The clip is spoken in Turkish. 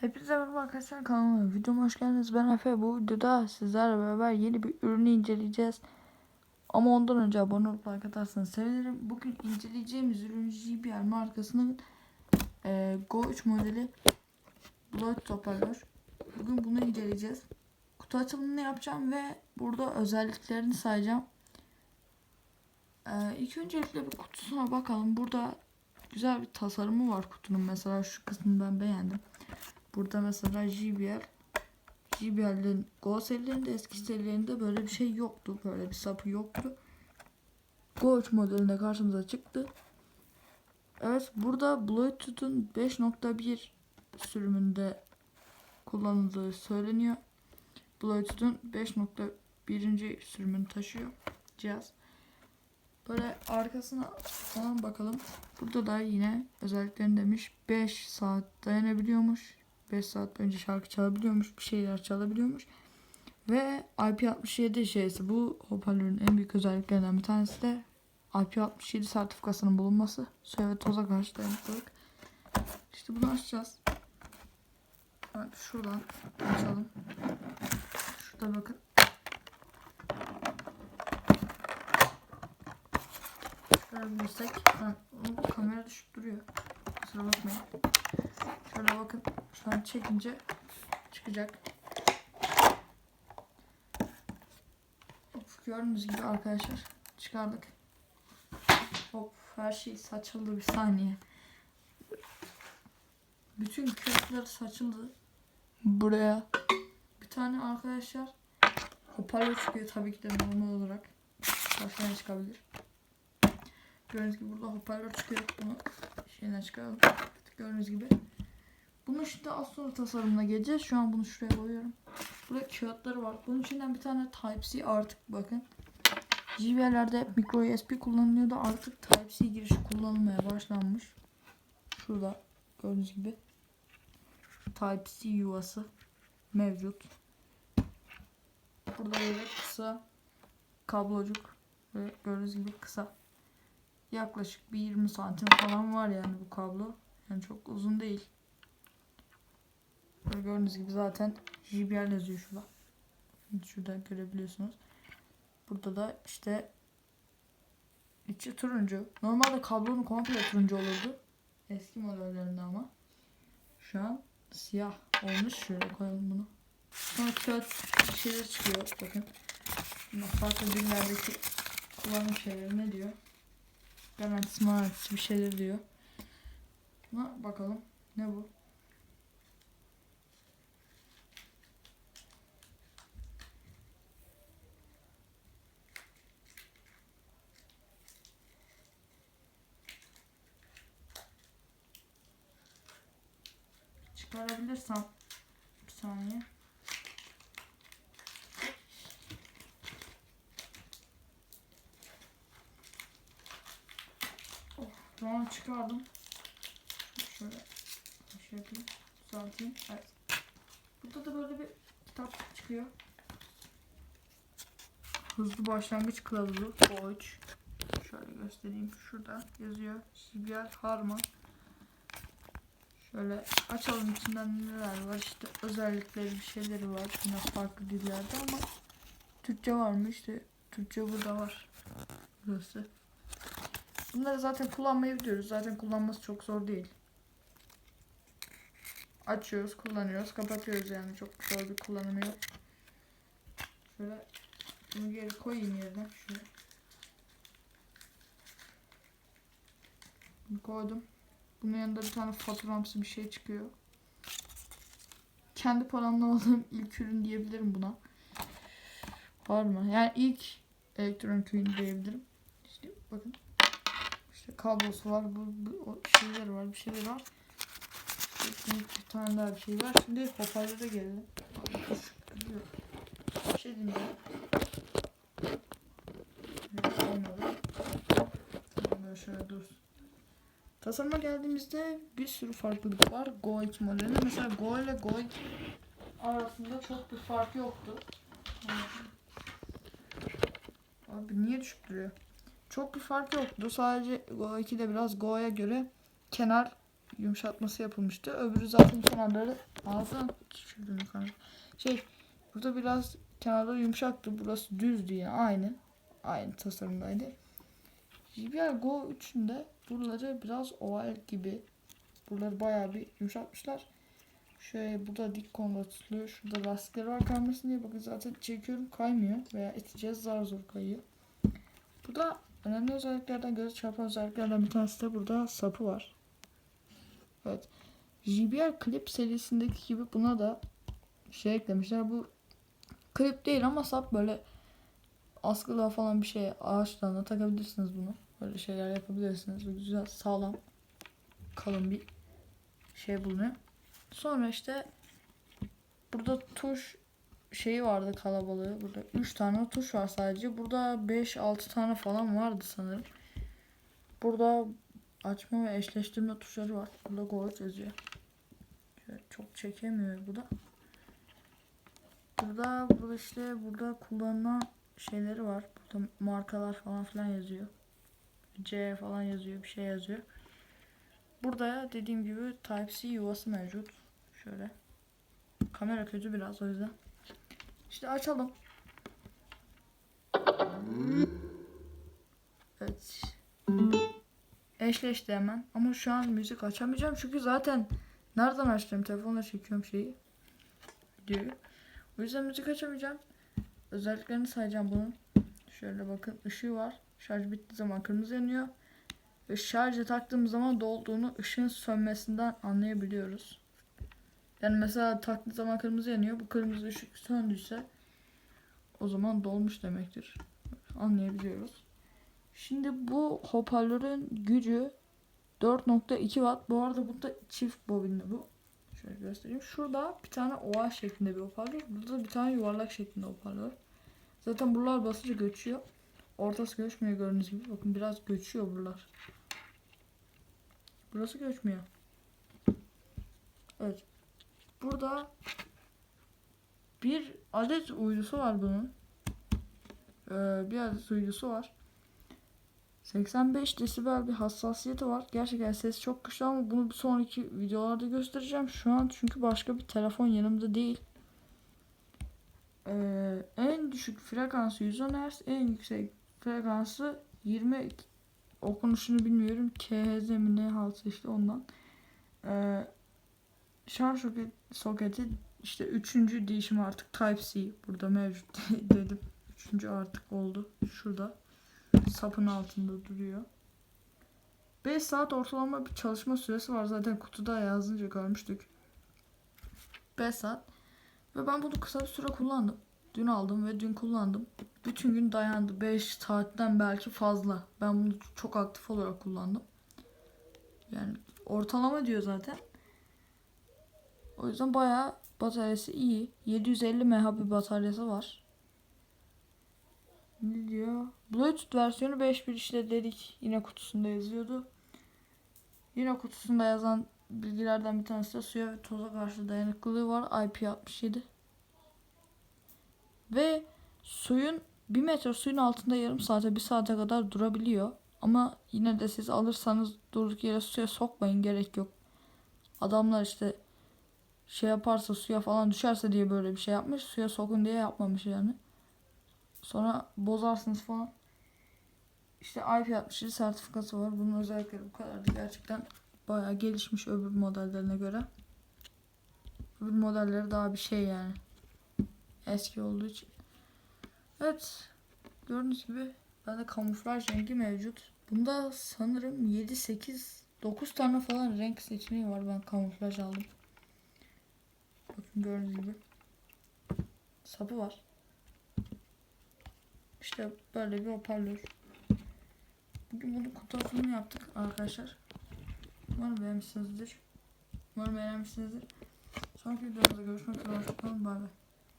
Hepinize merhaba arkadaşlar kanalıma videoma hoş geldiniz. Ben Efe. Bu videoda sizlerle beraber yeni bir ürünü inceleyeceğiz. Ama ondan önce abone olup like atarsanız sevinirim. Bugün inceleyeceğimiz ürün JBL markasının e, Go 3 modeli Bluetooth hoparlör. Bugün bunu inceleyeceğiz. Kutu açılımını yapacağım ve burada özelliklerini sayacağım. E, ilk öncelikle bir kutusuna bakalım. Burada güzel bir tasarımı var kutunun. Mesela şu kısmını ben beğendim. Burada mesela JBL JBL'in Go serilerinde eski serilerinde böyle bir şey yoktu. Böyle bir sapı yoktu. Go 3 modelinde karşımıza çıktı. Evet burada Bluetooth'un 5.1 sürümünde kullanıldığı söyleniyor. Bluetooth'un 5.1. sürümünü taşıyor cihaz. Böyle arkasına falan bakalım. Burada da yine özelliklerini demiş. 5 saat dayanabiliyormuş. 5 saat önce şarkı çalabiliyormuş. Bir şeyler çalabiliyormuş. Ve IP67 şeysi bu hoparlörün en büyük özelliklerinden bir tanesi de IP67 sertifikasının bulunması. Su ve toza karşı dayanıklılık. İşte bunu açacağız. Evet, şuradan açalım. Şurada bakın. Görebilirsek. Ha, onun kamera düşüp duruyor. Kusura bakmayın. Şöyle bakın. Şu çekince çıkacak. Of, gördüğünüz gibi arkadaşlar çıkardık. Hop her şey saçıldı bir saniye. Bütün kağıtları saçıldı. Buraya. Bir tane arkadaşlar hoparlör çıkıyor tabii ki de normal olarak. Başka ne çıkabilir? Gördüğünüz gibi burada hoparlör çıkıyor. Bunu şeyden çıkaralım. Gördüğünüz gibi. Bunun şimdi az sonra tasarımına geleceğiz. Şu an bunu şuraya koyuyorum. Burada kağıtları var. Bunun içinden bir tane Type-C artık bakın. JBL'lerde hep micro USB kullanılıyordu. Artık Type-C girişi kullanılmaya başlanmış. Şurada gördüğünüz gibi. Type-C yuvası mevcut. Burada böyle kısa kablocuk ve gördüğünüz gibi kısa. Yaklaşık bir 20 santim falan var yani bu kablo. Yani çok uzun değil. Böyle gördüğünüz gibi zaten JBL yazıyor şurada. Şurada görebiliyorsunuz. Burada da işte içi turuncu. Normalde kablonun komple turuncu olurdu. Eski modellerinde ama. Şu an siyah olmuş. Şöyle koyalım bunu. Sonra kağıt şeyler çıkıyor. Bakın. Farklı dillerdeki kullanım şeyleri ne diyor? Garantisi marantisi bir şeyler diyor. Buna bakalım. Ne bu? Çıkarabilirsem bir saniye. Oh, ben çıkardım. Şöyle şey yapayım, düzelteyim. Evet. Burada da böyle bir kitap çıkıyor. Hızlı başlangıç kılavuzu. O 3. Şöyle göstereyim. Şurada yazıyor. CBR Harman. Şöyle açalım içinden neler var. İşte özellikleri bir şeyleri var. Yine farklı dillerde ama Türkçe var mı? İşte Türkçe burada var. Burası. Bunları zaten kullanmayı biliyoruz. Zaten kullanması çok zor değil. Açıyoruz, kullanıyoruz, kapatıyoruz yani. Çok zor bir kullanımı yok. Şöyle bunu geri koyayım yerine. Şöyle. Bunu koydum. Bunun yanında bir tane faturamsı bir şey çıkıyor. Kendi paramla aldığım ilk ürün diyebilirim buna. Var mı? Yani ilk elektronik ürün diyebilirim. İşte bakın. İşte kablosu var. Bu, bu şeyler var. Bir şeyler var. İşte bir tane daha bir şey var. Şimdi hoparlöre gelelim. Bir şey. Böyle şöyle dursun. Tasarıma geldiğimizde bir sürü farklılık var. Go 2 modelinde. Mesela Go ile Go 2 arasında çok bir fark yoktu. Abi niye düşüp duruyor? Çok bir fark yoktu. Sadece Go 2'de biraz Go'ya göre kenar yumuşatması yapılmıştı. Öbürü zaten kenarları ağzına düşürdüm yukarı. Şey burada biraz kenarları yumuşaktı. Burası düzdü yani aynı. Aynı tasarımdaydı. JBL Go 3'ünde buraları biraz oval gibi. Buraları bayağı bir yumuşatmışlar. Şöyle burada dik konuda tutuluyor. Şurada lastikleri var kaymasın diye. Bakın zaten çekiyorum kaymıyor. Veya iteceğiz zar zor kayıyor. Burada önemli özelliklerden göze çarpan özelliklerden bir tanesi de burada sapı var. Evet. JBL Clip serisindeki gibi buna da şey eklemişler. Bu klip değil ama sap böyle askılığa falan bir şey ağaçtan da takabilirsiniz bunu. Böyle şeyler yapabilirsiniz. Bu güzel sağlam kalın bir şey bulunuyor. Sonra işte burada tuş şeyi vardı kalabalığı. Burada 3 tane tuş var sadece. Burada 5-6 tane falan vardı sanırım. Burada açma ve eşleştirme tuşları var. Burada Gold yazıyor. Çok çekemiyor bu da. Burada, burada işte burada kullanılan şeyleri var. Burada markalar falan filan yazıyor. C falan yazıyor, bir şey yazıyor. Burada dediğim gibi Type-C yuvası mevcut. Şöyle. Kamera kötü biraz o yüzden. İşte açalım. Evet. Eşleşti hemen. Ama şu an müzik açamayacağım çünkü zaten nereden açacağım? Telefonla çekiyorum şeyi. Videoyu. O yüzden müzik açamayacağım. Özelliklerini sayacağım bunun. Şöyle bakın ışığı var. Şarj bittiği zaman kırmızı yanıyor. Ve şarja taktığımız zaman dolduğunu ışığın sönmesinden anlayabiliyoruz. Yani mesela taktığı zaman kırmızı yanıyor. Bu kırmızı ışık söndüyse o zaman dolmuş demektir. Anlayabiliyoruz. Şimdi bu hoparlörün gücü 4.2 watt. Bu arada bunda çift bobinli bu. Şöyle göstereyim. Şurada bir tane oval şeklinde bir hoparlör. Burada bir tane yuvarlak şeklinde hoparlör. Zaten buralar basınca göçüyor. Ortası göçmüyor gördüğünüz gibi. Bakın biraz göçüyor buralar. Burası göçmüyor. Evet. Burada bir adet uydusu var bunun. Ee, bir adet uydusu var. 85 desibel bir hassasiyeti var. Gerçekten ses çok güçlü ama bunu bir sonraki videolarda göstereceğim. Şu an çünkü başka bir telefon yanımda değil. Ee, en düşük frekansı 110 Hz, en yüksek frekansı 20 okunuşunu bilmiyorum. KHZ mi ne haltı işte ondan. Ee, şarj soket, soketi işte üçüncü değişim artık Type-C burada mevcut dedim. Üçüncü artık oldu. Şurada. Sapın altında duruyor. 5 saat ortalama bir çalışma süresi var. Zaten kutuda yazınca görmüştük. 5 saat. Ve ben bunu kısa bir süre kullandım. Dün aldım ve dün kullandım. Bütün gün dayandı. 5 saatten belki fazla. Ben bunu çok aktif olarak kullandım. Yani ortalama diyor zaten. O yüzden bayağı bataryası iyi. 750 mAh bir bataryası var. Ne diyor? Bluetooth versiyonu 5.1 işte dedik. Yine kutusunda yazıyordu. Yine kutusunda yazan bilgilerden bir tanesi de suya ve toza karşı dayanıklılığı var. IP67. Ve suyun 1 metre suyun altında yarım saate 1 saate kadar durabiliyor. Ama yine de siz alırsanız durduk yere suya sokmayın gerek yok. Adamlar işte şey yaparsa suya falan düşerse diye böyle bir şey yapmış. Suya sokun diye yapmamış yani. Sonra bozarsınız falan. İşte IP67 sertifikası var. Bunun özellikleri bu kadardı. Gerçekten bayağı gelişmiş öbür modellerine göre. Öbür modelleri daha bir şey yani. Eski olduğu için. Evet. Gördüğünüz gibi bende kamuflaj rengi mevcut. Bunda sanırım 7, 8, 9 tane falan renk seçeneği var. Ben kamuflaj aldım. Bakın gördüğünüz gibi. Sapı var. İşte böyle bir hoparlör. Bugün bunun kutu açılımını yaptık arkadaşlar. Umarım beğenmişsinizdir. Umarım beğenmişsinizdir. Sonraki videomuzda görüşmek üzere. Hoşçakalın. Bay bay.